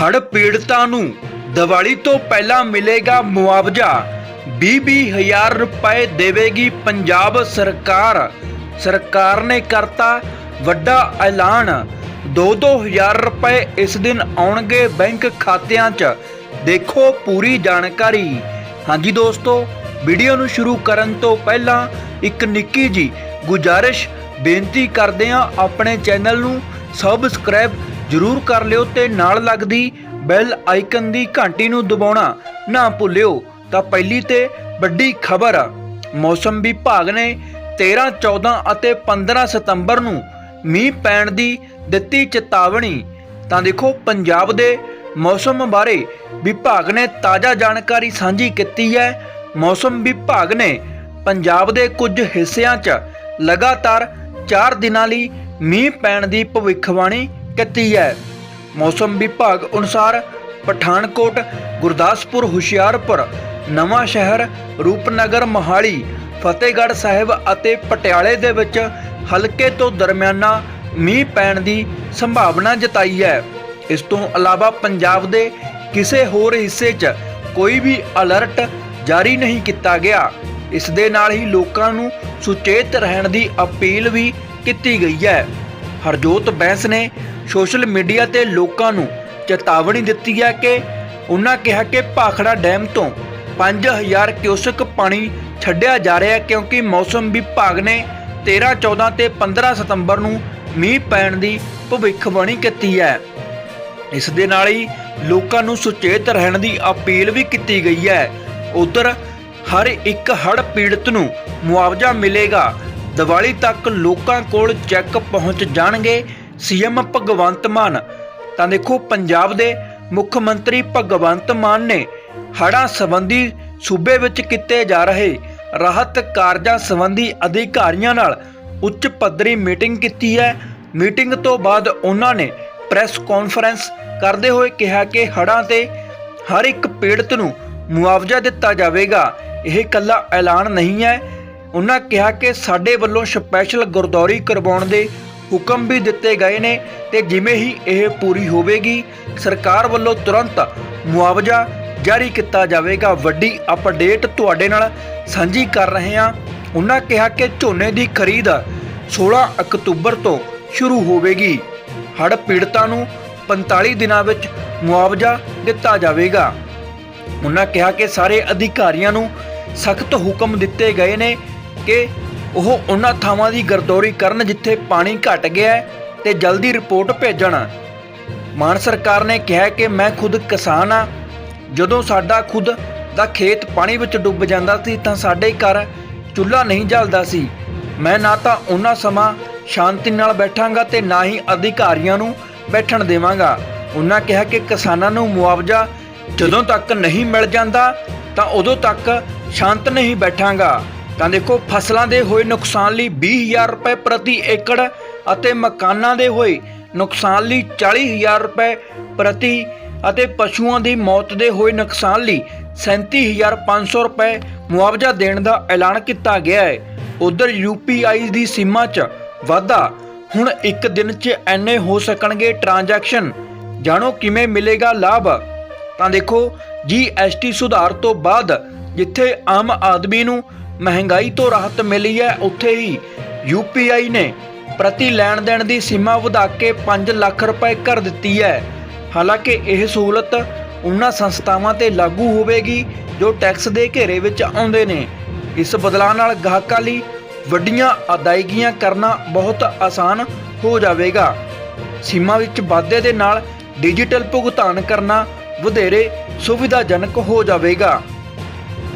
ਹੜ੍ਹ ਪੀੜਤਾਂ ਨੂੰ ਦੀਵਾਲੀ ਤੋਂ ਪਹਿਲਾਂ ਮਿਲੇਗਾ ਮੁਆਵਜ਼ਾ। 20 ਹਜ਼ਾਰ ਰੁਪਏ ਦੇਵੇਗੀ ਪੰਜਾਬ ਸਰਕਾਰ। ਸਰਕਾਰ ਨੇ ਕਰਤਾ ਵੱਡਾ ਐਲਾਨ। 2-2 ਹਜ਼ਾਰ ਰੁਪਏ ਇਸ ਦਿਨ ਆਉਣਗੇ ਬੈਂਕ ਖਾਤਿਆਂ 'ਚ। ਦੇਖੋ ਪੂਰੀ ਜਾਣਕਾਰੀ। ਹਾਂਜੀ ਦੋਸਤੋ, ਵੀਡੀਓ ਨੂੰ ਸ਼ੁਰੂ ਕਰਨ ਤੋਂ ਪਹਿਲਾਂ ਇੱਕ ਨਿੱਕੀ ਜੀ ਗੁਜਾਰਿਸ਼ ਬੇਨਤੀ ਕਰਦੇ ਹਾਂ ਆਪਣੇ ਚੈਨਲ ਨੂੰ ਸਬਸਕ੍ਰਾਈਬ ਜਰੂਰ ਕਰ ਲਿਓ ਤੇ ਨਾਲ ਲੱਗਦੀ ਬੈਲ ਆਈਕਨ ਦੀ ਘੰਟੀ ਨੂੰ ਦਬਾਉਣਾ ਨਾ ਭੁੱਲਿਓ। ਤਾਂ ਪਹਿਲੀ ਤੇ ਵੱਡੀ ਖਬਰ, ਮੌਸਮ ਵਿਭਾਗ ਨੇ 13 14 ਅਤੇ 15 ਸਤੰਬਰ ਨੂੰ ਮੀਂਹ ਪੈਣ ਦੀ ਦਿੱਤੀ ਚੇਤਾਵਨੀ। ਤਾਂ ਦੇਖੋ, ਪੰਜਾਬ ਦੇ ਮੌਸਮ ਬਾਰੇ ਵਿਭਾਗ ਨੇ ਤਾਜ਼ਾ ਜਾਣਕਾਰੀ ਸਾਂਝੀ ਕੀਤੀ ਹੈ। ਮੌਸਮ ਵਿਭਾਗ ਨੇ ਪੰਜਾਬ ਦੇ ਕੁਝ ਹਿੱਸਿਆਂ 'ਚ ਲਗਾਤਾਰ 4 ਦਿਨਾਂ ਲਈ ਮੀਂਹ ਪੈਣ ਦੀ ਭਵਿੱਖਬਾਣੀ ਕੀਤੀ ਹੈ। ਮੌਸਮ ਵਿਭਾਗ ਅਨੁਸਾਰ ਪਠਾਨਕੋਟ, ਗੁਰਦਾਸਪੁਰ, ਹੁਸ਼ਿਆਰਪੁਰ, ਨਵਾਂ ਸ਼ਹਿਰ, ਰੂਪਨਗਰ, ਮੋਹਾਲੀ, ਫਤਿਹਗੜ੍ਹ ਸਾਹਿਬ ਅਤੇ ਪਟਿਆਲੇ ਦੇ ਵਿੱਚ ਹਲਕੇ ਤੋਂ ਦਰਮਿਆਨਾ ਮੀਂਹ ਪੈਣ ਦੀ ਸੰਭਾਵਨਾ ਜਤਾਈ ਹੈ। ਇਸ ਤੋਂ ਇਲਾਵਾ ਪੰਜਾਬ ਦੇ ਕਿਸੇ ਹੋਰ ਹਿੱਸੇ 'ਚ ਕੋਈ ਵੀ ਅਲਰਟ ਜਾਰੀ ਨਹੀਂ ਕੀਤਾ ਗਿਆ। ਇਸ ਦੇ ਨਾਲ ਹੀ ਲੋਕਾਂ ਨੂੰ ਸੁਚੇਤ ਰਹਿਣ ਦੀ ਅਪੀਲ ਵੀ ਕੀਤੀ ਗਈ ਹੈ। ਹਰਜੋਤ ਬੈਂਸ ਨੇ ਸੋਸ਼ਲ ਮੀਡੀਆ ਤੇ ਲੋਕਾਂ ਨੂੰ ਚੇਤਾਵਨੀ ਦਿੱਤੀ ਹੈ ਕਿ ਉਹਨਾਂ ਕਿਹਾ ਕਿ ਭਾਖੜਾ ਡੈਮ ਤੋਂ 5000 ਕਿਊਸਕ ਪਾਣੀ ਛੱਡਿਆ ਜਾ ਰਿਹਾ ਹੈ ਕਿਉਂਕਿ ਮੌਸਮ ਵਿਭਾਗ ਨੇ 13 14 ਤੇ 15 ਸਤੰਬਰ ਨੂੰ ਮੀਂਹ ਪੈਣ ਦੀ ਭਵਿੱਖਬਾਣੀ ਕੀਤੀ ਹੈ। ਇਸ ਦੇ ਨਾਲ ਹੀ ਲੋਕਾਂ ਨੂੰ ਸੁਚੇਤ ਰਹਿਣ ਦੀ ਅਪੀਲ ਵੀ ਕੀਤੀ ਗਈ ਹੈ। ਉਧਰ ਹਰ ਇੱਕ ਹੜ੍ਹ ਪੀੜਤ ਨੂੰ ਮੁਆਵਜ਼ਾ ਮਿਲੇਗਾ। ਦੀਵਾਲੀ ਤੱਕ ਲੋਕਾਂ ਕੋਲ ਚੈੱਕ ਪਹੁੰਚ ਜਾਣਗੇ। ਸੀਐਮ ਭਗਵੰਤ ਮਾਨ। ਤਾਂ ਦੇਖੋ, ਪੰਜਾਬ ਦੇ ਮੁੱਖ ਮੰਤਰੀ ਭਗਵੰਤ ਮਾਨ ਨੇ ਹੜ੍ਹਾਂ ਸੰਬੰਧੀ ਸੂਬੇ ਵਿੱਚ ਕੀਤੇ ਜਾ ਰਹੇ ਰਾਹਤ ਕਾਰਜਾਂ ਸੰਬੰਧੀ ਅਧਿਕਾਰੀਆਂ ਨਾਲ ਉੱਚ ਪੱਧਰੀ ਮੀਟਿੰਗ ਕੀਤੀ ਹੈ। ਮੀਟਿੰਗ ਤੋਂ ਬਾਅਦ ਉਹਨਾਂ ਨੇ ਪ੍ਰੈਸ ਕਾਨਫਰੰਸ ਕਰਦੇ ਹੋਏ ਕਿਹਾ ਕਿ ਹੜ੍ਹਾਂ ਤੇ ਹਰ ਇੱਕ ਪੀੜਤ ਨੂੰ ਮੁਆਵਜ਼ਾ ਦਿੱਤਾ ਜਾਵੇਗਾ। ਇਹ ਇਕੱਲਾ ਐਲਾਨ ਨਹੀਂ ਹੈ। ਉਹਨਾਂ ਕਿਹਾ ਕਿ ਸਾਡੇ ਵੱਲੋਂ ਸਪੈਸ਼ਲ ਗੁਰਦੌਰੀ ਕਰਵਾਉਣ ਦੇ ਹੁਕਮ ਵੀ ਦਿੱਤੇ ਗਏ ਨੇ ਤੇ ਜਿਵੇਂ ਹੀ ਇਹ ਪੂਰੀ ਹੋਵੇਗੀ, ਸਰਕਾਰ ਵੱਲੋਂ ਤੁਰੰਤ ਮੁਆਵਜ਼ਾ ਜਾਰੀ ਕੀਤਾ ਜਾਵੇਗਾ। ਵੱਡੀ ਅਪਡੇਟ ਤੁਹਾਡੇ ਨਾਲ ਸਾਂਝੀ ਕਰ ਰਹੇ ਹਾਂ। ਉਹਨਾਂ ਕਿਹਾ ਕਿ ਝੋਨੇ ਦੀ ਖਰੀਦ 16 ਅਕਤੂਬਰ ਤੋਂ ਸ਼ੁਰੂ ਹੋਵੇਗੀ। ਹੜ੍ਹ ਪੀੜਤਾਂ ਨੂੰ 45 ਦਿਨਾਂ ਵਿੱਚ ਮੁਆਵਜ਼ਾ ਦਿੱਤਾ ਜਾਵੇਗਾ। ਉਹਨਾਂ ਕਿਹਾ ਕਿ ਸਾਰੇ ਅਧਿਕਾਰੀਆਂ ਨੂੰ ਸਖਤ ਹੁਕਮ ਦਿੱਤੇ ਗਏ ਨੇ ਕਿ ਉਹ ਉਹਨਾਂ ਥਾਵਾਂ ਦੀ ਗਰਦੌਰੀ ਕਰਨ ਜਿੱਥੇ ਪਾਣੀ ਘਟ ਗਿਆ ਹੈ ਤੇ ਜਲਦੀ ਰਿਪੋਰਟ ਭੇਜਣ। ਮਾਨ ਸਰਕਾਰ ਨੇ ਕਿਹਾ ਕਿ ਮੈਂ ਖੁਦ ਕਿਸਾਨ ਆ ਜਦੋਂ ਸਾਡਾ ਖੁਦ ਦਾ ਖੇਤ ਪਾਣੀ ਵਿੱਚ ਡੁੱਬ ਜਾਂਦਾ ਸੀ ਤਾਂ ਸਾਡੇ ਘਰ ਚੁੱਲ੍ਹਾ ਨਹੀਂ ਜਲਦਾ ਸੀ। ਮੈਂ ਨਾ ਤਾਂ ਉਹਨਾਂ ਸਮਾਂ ਸ਼ਾਂਤੀ ਨਾਲ ਬੈਠਾਂਗਾ ਤੇ ਨਾ ਹੀ ਅਧਿਕਾਰੀਆਂ ਨੂੰ ਬੈਠਣ ਦੇਵਾਂਗਾ। ਉਹਨਾਂ ਕਿਹਾ ਕਿ ਕਿਸਾਨਾਂ ਨੂੰ ਮੁਆਵਜ਼ਾ ਜਦੋਂ ਤੱਕ ਨਹੀਂ ਮਿਲ ਜਾਂਦਾ ਤਾਂ ਉਦੋਂ ਤੱਕ ਸ਼ਾਂਤ ਨਹੀਂ ਬੈਠਾਂਗਾ। ਤਾਂ ਦੇਖੋ, ਫਸਲਾਂ ਦੇ ਹੋਏ ਨੁਕਸਾਨ ਲਈ 20000 ਰੁਪਏ ਪ੍ਰਤੀ ਏਕੜ ਅਤੇ ਮਕਾਨਾਂ ਦੇ ਹੋਏ ਨੁਕਸਾਨ ਲਈ 40000 ਰੁਪਏ ਪ੍ਰਤੀ ਅਤੇ ਪਸ਼ੂਆਂ ਦੀ ਮੌਤ ਦੇ ਹੋਏ ਨੁਕਸਾਨ ਲਈ 37500 ਰੁਪਏ ਮੁਆਵਜ਼ਾ ਦੇਣ ਦਾ ਐਲਾਨ ਕੀਤਾ ਗਿਆ ਹੈ। ਉਧਰ ਯੂਪੀਆਈ ਦੀ ਸੀਮਾ 'ਚ ਵਾਧਾ। ਹੁਣ ਇੱਕ ਦਿਨ 'ਚ ਐਨੇ ਹੋ ਸਕਣਗੇ ਟ੍ਰਾਂਜੈਕਸ਼ਨ। ਜਾਣੋ ਕਿਵੇਂ ਮਿਲੇਗਾ ਲਾਭ? ਤਾਂ ਦੇਖੋ ਜੀਐਸਟੀ ਸੁਧਾਰ ਤੋਂ ਬਾਅਦ ਜਿੱਥੇ ਆਮ ਆਦਮੀ ਨੂੰ ਮਹਿੰਗਾਈ ਤੋਂ ਰਾਹਤ ਮਿਲੀ ਹੈ। ਉੱਥੇ ਹੀ ਯੂਪੀਆਈ ਨੇ ਪ੍ਰਤੀ ਲੈਣ ਦੇਣ ਦੀ ਸੀਮਾ ਵਧਾ ਕੇ 5 ਲੱਖ ਰੁਪਏ ਕਰ ਦਿੱਤੀ ਹੈ। ਹਾਲਾਂਕਿ ਇਹ ਸਹੂਲਤ ਉਹਨਾਂ ਸੰਸਥਾਵਾਂ ਤੇ ਲਾਗੂ ਹੋਵੇਗੀ ਜੋ ਟੈਕਸ ਦੇ ਘੇਰੇ ਵਿੱਚ ਆਉਂਦੇ ਨੇ। ਇਸ ਬਦਲਾਅ ਨਾਲ ਗਾਹਕਾਂ ਲਈ ਵੱਡੀਆਂ ਅਦਾਇਗੀਆਂ ਕਰਨਾ ਬਹੁਤ ਆਸਾਨ ਹੋ ਜਾਵੇਗਾ। ਸੀਮਾ ਵਿੱਚ ਵਾਧੇ ਦੇ ਨਾਲ ਡਿਜੀਟਲ ਭੁਗਤਾਨ ਕਰਨਾ ਵਧੇਰੇ ਸੁਵਿਧਾਜਨਕ ਹੋ ਜਾਵੇਗਾ।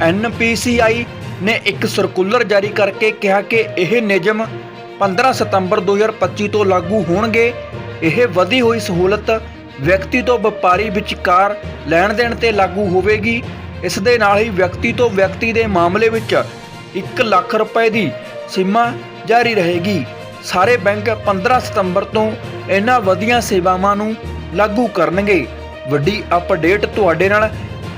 ਐਨਪੀਸੀਆਈ ਨੇ ਇੱਕ ਸਰਕੂਲਰ ਜਾਰੀ ਕਰਕੇ ਕਿਹਾ ਕਿ ਇਹ ਨਿਯਮ 15 ਸਤੰਬਰ 2025 ਤੋਂ ਲਾਗੂ ਹੋਣਗੇ। ਇਹ ਵਧੀ ਹੋਈ ਸਹੂਲਤ ਵਿਅਕਤੀ ਤੋਂ ਵਪਾਰੀ ਵਿਚਕਾਰ ਲੈਣ ਦੇਣ ਤੇ ਲਾਗੂ ਹੋਵੇਗੀ। ਇਸ ਦੇ ਨਾਲ ਹੀ ਵਿਅਕਤੀ ਤੋਂ ਵਿਅਕਤੀ ਦੇ ਮਾਮਲੇ ਵਿੱਚ 1 ਲੱਖ ਰੁਪਏ ਦੀ ਸੀਮਾ ਜਾਰੀ ਰਹੇਗੀ। ਸਾਰੇ ਬੈਂਕ 15 ਸਤੰਬਰ ਤੋਂ ਇਹਨਾਂ ਵਧੀਆਂ ਸੇਵਾਵਾਂ ਨੂੰ ਲਾਗੂ ਕਰਨਗੇ। ਵੱਡੀ ਅਪਡੇਟ ਤੁਹਾਡੇ ਨਾਲ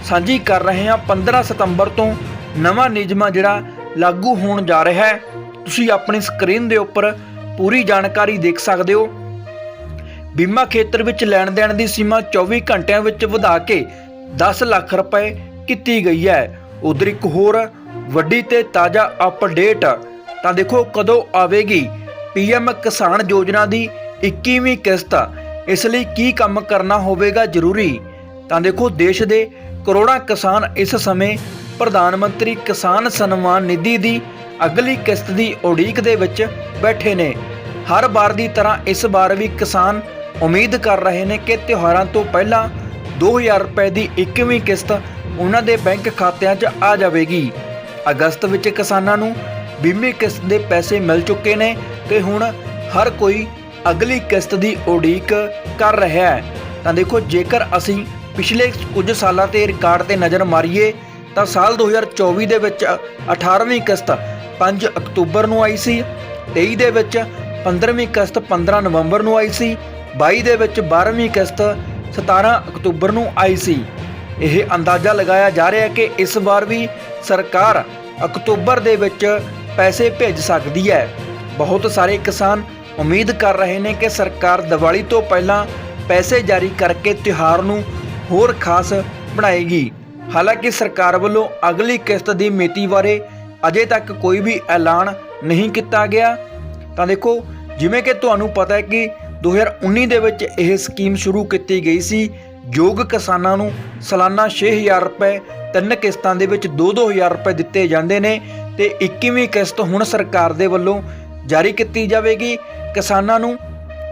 ਸਾਂਝੀ ਕਰ ਰਹੇ ਹਾਂ। 15 ਸਤੰਬਰ ਤੋਂ ਨਵਾਂ ਨਿਯਮਾਂ ਜਿਹੜਾ ਲਾਗੂ ਹੋਣ ਜਾ ਰਿਹਾ ਹੈ, ਤੁਸੀਂ ਆਪਣੀ ਸਕਰੀਨ ਦੇ ਉੱਪਰ ਪੂਰੀ ਜਾਣਕਾਰੀ ਦੇਖ ਸਕਦੇ ਹੋ। ਬੀਮਾ ਖੇਤਰ ਵਿੱਚ ਲੈਣ ਦੇਣ ਦੀ ਸੀਮਾ 24 ਘੰਟਿਆਂ ਵਿੱਚ ਵਧਾ ਕੇ 10 ਲੱਖ ਰੁਪਏ ਕੀਤੀ ਗਈ ਹੈ। ਉਧਰ ਇੱਕ ਹੋਰ ਵੱਡੀ ਤੇ ਤਾਜ਼ਾ ਅਪਡੇਟ ਤਾਂ ਦੇਖੋ ਕਦੋਂ ਆਵੇਗੀ? ਪੀਐਮ ਕਿਸਾਨ ਯੋਜਨਾ ਦੀ 21ਵੀਂ ਕਿਸ਼ਤ, ਇਸ ਲਈ ਕੀ ਕੰਮ ਕਰਨਾ ਹੋਵੇਗਾ ਜ਼ਰੂਰੀ? ਤਾਂ ਦੇਖੋ ਦੇਸ਼ ਦੇ ਕਰੋੜਾਂ ਕਿਸਾਨ ਇਸ ਸਮੇਂ ਪ੍ਰਧਾਨ ਮੰਤਰੀ ਕਿਸਾਨ ਸਨਮਾਨ ਨਿਧੀ ਦੀ ਅਗਲੀ ਕਿਸ਼ਤ ਦੀ ਉਡੀਕ ਦੇ ਵਿੱਚ ਬੈਠੇ ਨੇ। ਹਰ ਵਾਰ ਦੀ ਤਰ੍ਹਾਂ ਇਸ ਵਾਰ ਵੀ ਕਿਸਾਨ ਉਮੀਦ ਕਰ ਰਹੇ ਨੇ ਕਿ ਤਿਉਹਾਰਾਂ ਤੋਂ ਪਹਿਲਾਂ 2000 ਰੁਪਏ ਦੀ 21ਵੀਂ ਕਿਸ਼ਤ ਉਹਨਾਂ ਦੇ ਬੈਂਕ ਖਾਤਿਆਂ 'ਚ ਆ ਜਾਵੇਗੀ। ਅਗਸਤ ਵਿੱਚ ਕਿਸਾਨਾਂ ਨੂੰ ਬੀਮੇ ਕਿਸ਼ਤ ਦੇ ਪੈਸੇ ਮਿਲ ਚੁੱਕੇ ਨੇ ਤੇ ਹੁਣ ਹਰ ਕੋਈ ਅਗਲੀ ਕਿਸ਼ਤ ਦੀ ਉਡੀਕ ਕਰ ਰਿਹਾ ਹੈ। ਤਾਂ ਦੇਖੋ, ਜੇਕਰ ਅਸੀਂ ਪਿਛਲੇ ਕੁਝ ਸਾਲਾਂ ਤੇ ਰਿਕਾਰਡ ਤੇ ਨਜ਼ਰ ਮਾਰੀਏ ਤਾਂ ਸਾਲ 2024 ਦੇ ਵਿੱਚ 18ਵੀਂ ਕਿਸ਼ਤ 5 ਅਕਤੂਬਰ ਨੂੰ ਆਈ ਸੀ 23 ਦੇ ਵਿੱਚ 15ਵੀਂ ਕਿਸ਼ਤ 15 ਨਵੰਬਰ ਨੂੰ ਆਈ ਸੀ 22 ਦੇ ਵਿੱਚ 12ਵੀਂ ਕਿਸ਼ਤ 17 ਅਕਤੂਬਰ ਨੂੰ ਆਈ ਸੀ। ਇਹ ਅੰਦਾਜ਼ਾ ਲਗਾਇਆ ਜਾ ਰਿਹਾ ਹੈ ਕਿ ਇਸ ਵਾਰ ਵੀ ਸਰਕਾਰ ਅਕਤੂਬਰ ਦੇ ਵਿੱਚ ਪੈਸੇ ਭੇਜ ਸਕਦੀ ਹੈ। ਬਹੁਤ ਸਾਰੇ ਕਿਸਾਨ ਉਮੀਦ ਕਰ ਰਹੇ ਨੇ ਕਿ ਸਰਕਾਰ ਦੀਵਾਲੀ ਤੋਂ ਪਹਿਲਾਂ ਪੈਸੇ ਜਾਰੀ ਕਰਕੇ ਤਿਉਹਾਰ ਨੂੰ ਹੋਰ ਖਾਸ ਬਣਾਏਗੀ। ਹਾਲਾਂਕਿ ਸਰਕਾਰ ਵੱਲੋਂ ਅਗਲੀ ਕਿਸ਼ਤ ਦੀ ਮਿਤੀ ਬਾਰੇ ਅਜੇ ਤੱਕ ਕੋਈ ਵੀ ਐਲਾਨ ਨਹੀਂ ਕੀਤਾ ਗਿਆ। ਤਾਂ ਦੇਖੋ, ਜਿਵੇਂ ਕਿ ਤੁਹਾਨੂੰ ਪਤਾ ਹੈ ਕਿ 2019 ਦੇ ਵਿੱਚ ਇਹ ਸਕੀਮ ਸ਼ੁਰੂ ਕੀਤੀ ਗਈ ਸੀ। ਯੋਗ ਕਿਸਾਨਾਂ ਨੂੰ ਸਾਲਾਨਾ 6000 ਰੁਪਏ, ਤਿੰਨ ਕਿਸ਼ਤਾਂ ਦੇ ਵਿੱਚ 2-2000 ਰੁਪਏ ਦਿੱਤੇ ਜਾਂਦੇ ਨੇ ਤੇ 21ਵੀਂ ਕਿਸ਼ਤ ਹੁਣ ਸਰਕਾਰ ਦੇ ਵੱਲੋਂ ਜਾਰੀ ਕੀਤੀ ਜਾਵੇਗੀ। ਕਿਸਾਨਾਂ ਨੂੰ,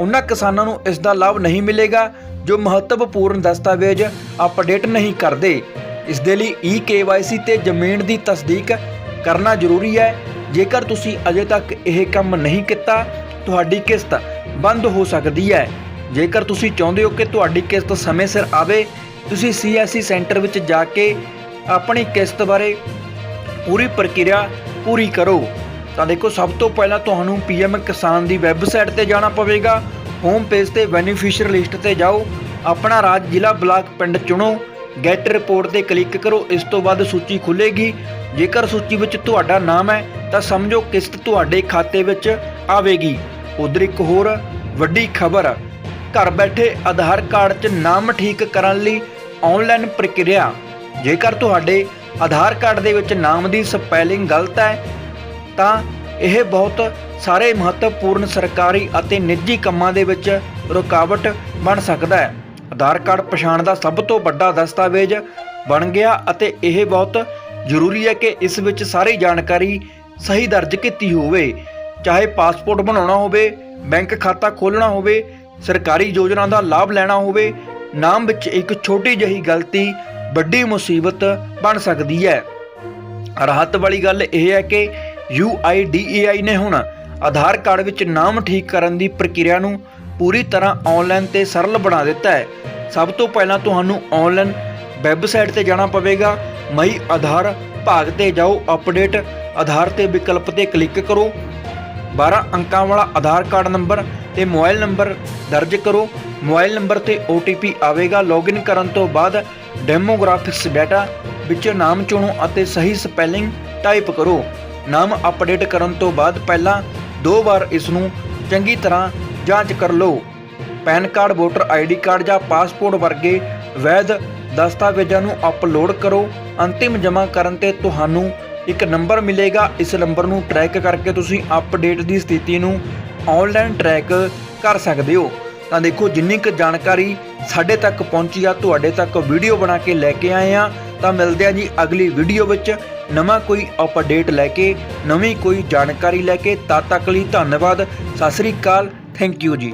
ਉਹਨਾਂ ਕਿਸਾਨਾਂ ਨੂੰ ਇਸ ਦਾ ਲਾਭ ਨਹੀਂ ਮਿਲੇਗਾ, ਜੋ ਮਹੱਤਵਪੂਰਨ ਦਸਤਾਵੇਜ਼ ਅਪਡੇਟ ਨਹੀਂ ਕਰਦੇ। ਇਸ ਦੇ ਲਈ ਈ KYC ਤੇ ਜ਼ਮੀਨ ਦੀ ਤਸਦੀਕ ਕਰਨਾ ਜ਼ਰੂਰੀ ਹੈ। ਜੇਕਰ ਤੁਸੀਂ ਅਜੇ ਤੱਕ ਇਹ ਕੰਮ ਨਹੀਂ ਕੀਤਾ, ਤੁਹਾਡੀ ਕਿਸ਼ਤ ਬੰਦ ਹੋ ਸਕਦੀ ਹੈ। ਜੇਕਰ ਤੁਸੀਂ ਚਾਹੁੰਦੇ ਹੋ ਕਿ ਤੁਹਾਡੀ ਕਿਸ਼ਤ ਸਮੇਂ ਸਿਰ ਆਵੇ, ਤੁਸੀਂ CSC ਸੈਂਟਰ ਵਿੱਚ ਜਾ ਕੇ ਆਪਣੀ ਕਿਸ਼ਤ ਬਾਰੇ ਪੂਰੀ ਪ੍ਰਕਿਰਿਆ ਪੂਰੀ ਕਰੋ। ਤਾਂ ਦੇਖੋ, ਸਭ ਤੋਂ ਪਹਿਲਾਂ ਤੁਹਾਨੂੰ ਪੀਐਮ ਕਿਸਾਨ ਦੀ ਵੈਬਸਾਈਟ ਤੇ ਜਾਣਾ ਪਵੇਗਾ। ਹੋਮ ਪੇਜ ਤੇ ਬੈਨੀਫੀਸ਼ੀਅਰ ਲਿਸਟ ਤੇ ਜਾਓ। ਆਪਣਾ ਰਾਜ ਜ਼ਿਲ੍ਹਾ ਬਲਾਕ ਪਿੰਡ ਚੁਣੋ। ਗੈਟ ਰਿਪੋਰਟ ਤੇ ਕਲਿੱਕ ਕਰੋ, ਇਸ ਤੋਂ ਬਾਅਦ ਸੂਚੀ ਖੁੱਲੇਗੀ। ਜੇਕਰ ਸੂਚੀ ਵਿੱਚ ਤੁਹਾਡਾ ਨਾਮ ਹੈ, ਤਾਂ ਸਮਝੋ ਕਿਸ਼ਤ ਤੁਹਾਡੇ ਖਾਤੇ ਵਿੱਚ ਆਵੇਗੀ। ਉਧਰ ਇੱਕ ਹੋਰ ਵੱਡੀ ਖਬਰ, ਘਰ ਬੈਠੇ ਆਧਾਰ ਕਾਰਡ 'ਚ ਨਾਮ ਠੀਕ ਕਰਨ ਲਈ ਆਨਲਾਈਨ ਪ੍ਰਕਿਰਿਆ। ਜੇਕਰ ਤੁਹਾਡੇ ਆਧਾਰ ਕਾਰਡ ਦੇ ਵਿੱਚ ਨਾਮ ਦੀ ਸਪੈਲਿੰਗ ਗਲਤ ਹੈ, ਤਾਂ ਇਹ ਬਹੁਤ ਸਾਰੇ ਮਹੱਤਵਪੂਰਨ ਸਰਕਾਰੀ ਅਤੇ ਨਿੱਜੀ ਕੰਮਾਂ ਦੇ ਵਿੱਚ ਰੁਕਾਵਟ ਬਣ ਸਕਦਾ ਹੈ। ਆਧਾਰ ਕਾਰਡ ਪਛਾਣ ਦਾ ਸਭ ਤੋਂ ਵੱਡਾ ਦਸਤਾਵੇਜ਼ ਬਣ ਗਿਆ ਅਤੇ ਇਹ ਬਹੁਤ ਜ਼ਰੂਰੀ ਹੈ ਕਿ ਇਸ ਵਿੱਚ ਸਾਰੀ ਜਾਣਕਾਰੀ ਸਹੀ ਦਰਜ ਕੀਤੀ ਹੋਵੇ। ਚਾਹੇ ਪਾਸਪੋਰਟ ਬਣਾਉਣਾ ਹੋਵੇ, ਬੈਂਕ ਖਾਤਾ ਖੋਲ੍ਹਣਾ ਹੋਵੇ, ਸਰਕਾਰੀ ਯੋਜਨਾ ਦਾ ਲਾਭ ਲੈਣਾ ਹੋਵੇ, ਨਾਮ ਵਿੱਚ ਇੱਕ ਛੋਟੀ ਜਿਹੀ ਗਲਤੀ, ਵੱਡੀ ਮੁਸੀਬਤ ਬਣ ਸਕਦੀ ਹੈ। ਰਾਹਤ ਵਾਲੀ ਗੱਲ ਇਹ ਹੈ ਕਿ UIDAI ਨੇ ਹੁਣ ਆਧਾਰ ਕਾਰਡ ਵਿੱਚ ਨਾਮ ਠੀਕ ਕਰਨ ਦੀ ਪ੍ਰਕਿਰਿਆ ਨੂੰ ਪੂਰੀ ਤਰ੍ਹਾਂ ਆਨਲਾਈਨ ਤੇ ਸਰਲ ਬਣਾ ਦਿੱਤਾ ਹੈ। ਸਭ ਤੋਂ ਪਹਿਲਾਂ ਤੁਹਾਨੂੰ ਆਨਲਾਈਨ ਵੈਬਸਾਈਟ ਤੇ ਜਾਣਾ ਪਵੇਗਾ। ਮਈ ਆਧਾਰ ਭਾਗ ਤੇ ਜਾਓ ਅਪਡੇਟ ਆਧਾਰ ਤੇ ਵਿਕਲਪ ਤੇ ਕਲਿੱਕ ਕਰੋ। 12 ਅੰਕਾਂ ਵਾਲਾ ਆਧਾਰ ਕਾਰਡ ਨੰਬਰ ਤੇ ਮੋਬਾਈਲ ਨੰਬਰ ਦਰਜ ਕਰੋ। ਮੋਬਾਈਲ ਨੰਬਰ ਤੇ OTP ਆਵੇਗਾ। ਲੌਗਇਨ ਕਰਨ ਤੋਂ ਬਾਅਦ ਡੈਮੋਗ੍ਰਾਫਿਕਸ ਡਾਟਾ ਵਿੱਚ ਨਾਮ ਚੁਣੋ ਅਤੇ ਸਹੀ ਸਪੈਲਿੰਗ ਟਾਈਪ ਕਰੋ। ਨਾਮ ਅਪਡੇਟ ਕਰਨ ਤੋਂ ਬਾਅਦ ਪਹਿਲਾਂ ਦੋ ਵਾਰ ਇਸ ਨੂੰ ਚੰਗੀ ਤਰ੍ਹਾਂ ਜਾਂਚ ਕਰ ਲਓ। PAN card, voter ID card ਜਾਂ ਪਾਸਪੋਰਟ ਵਰਗੇ ਵੈਧ ਦਸਤਾਵੇਜ਼ਾਂ ਨੂੰ ਅਪਲੋਡ ਕਰੋ। ਅੰਤਿਮ ਜਮ੍ਹਾਂ ਕਰਨ ਤੇ ਤੁਹਾਨੂੰ ਇੱਕ ਨੰਬਰ ਮਿਲੇਗਾ। ਇਸ ਨੰਬਰ ਨੂੰ ਟਰੈਕ ਕਰਕੇ ਤੁਸੀਂ ਅਪਡੇਟ ਦੀ ਸਥਿਤੀ ਨੂੰ ਆਨਲਾਈਨ ਟਰੈਕ ਕਰ ਸਕਦੇ ਹੋ। ਤਾਂ ਦੇਖੋ, ਜਿੰਨੀ ਕੁ ਜਾਣਕਾਰੀ ਸਾਡੇ ਤੱਕ ਪਹੁੰਚੀ ਆ, ਤੁਹਾਡੇ ਤੱਕ ਵੀਡੀਓ ਬਣਾ ਕੇ ਲੈ ਕੇ ਆਏ ਆ, ਤਾਂ ਮਿਲਦੇ ਆ ਜੀ ਅਗਲੀ ਵੀਡੀਓ ਵਿੱਚ। ਨਵਾਂ ਕੋਈ ਅਪਡੇਟ ਲੈ ਕੇ, ਨਵੀਂ ਕੋਈ ਜਾਣਕਾਰੀ ਲੈ ਕੇ। ਤਦ ਤੱਕ ਲਈ ਧੰਨਵਾਦ। ਸਤਿ ਸ੍ਰੀ ਅਕਾਲ। ਥੈਂਕ ਯੂ ਜੀ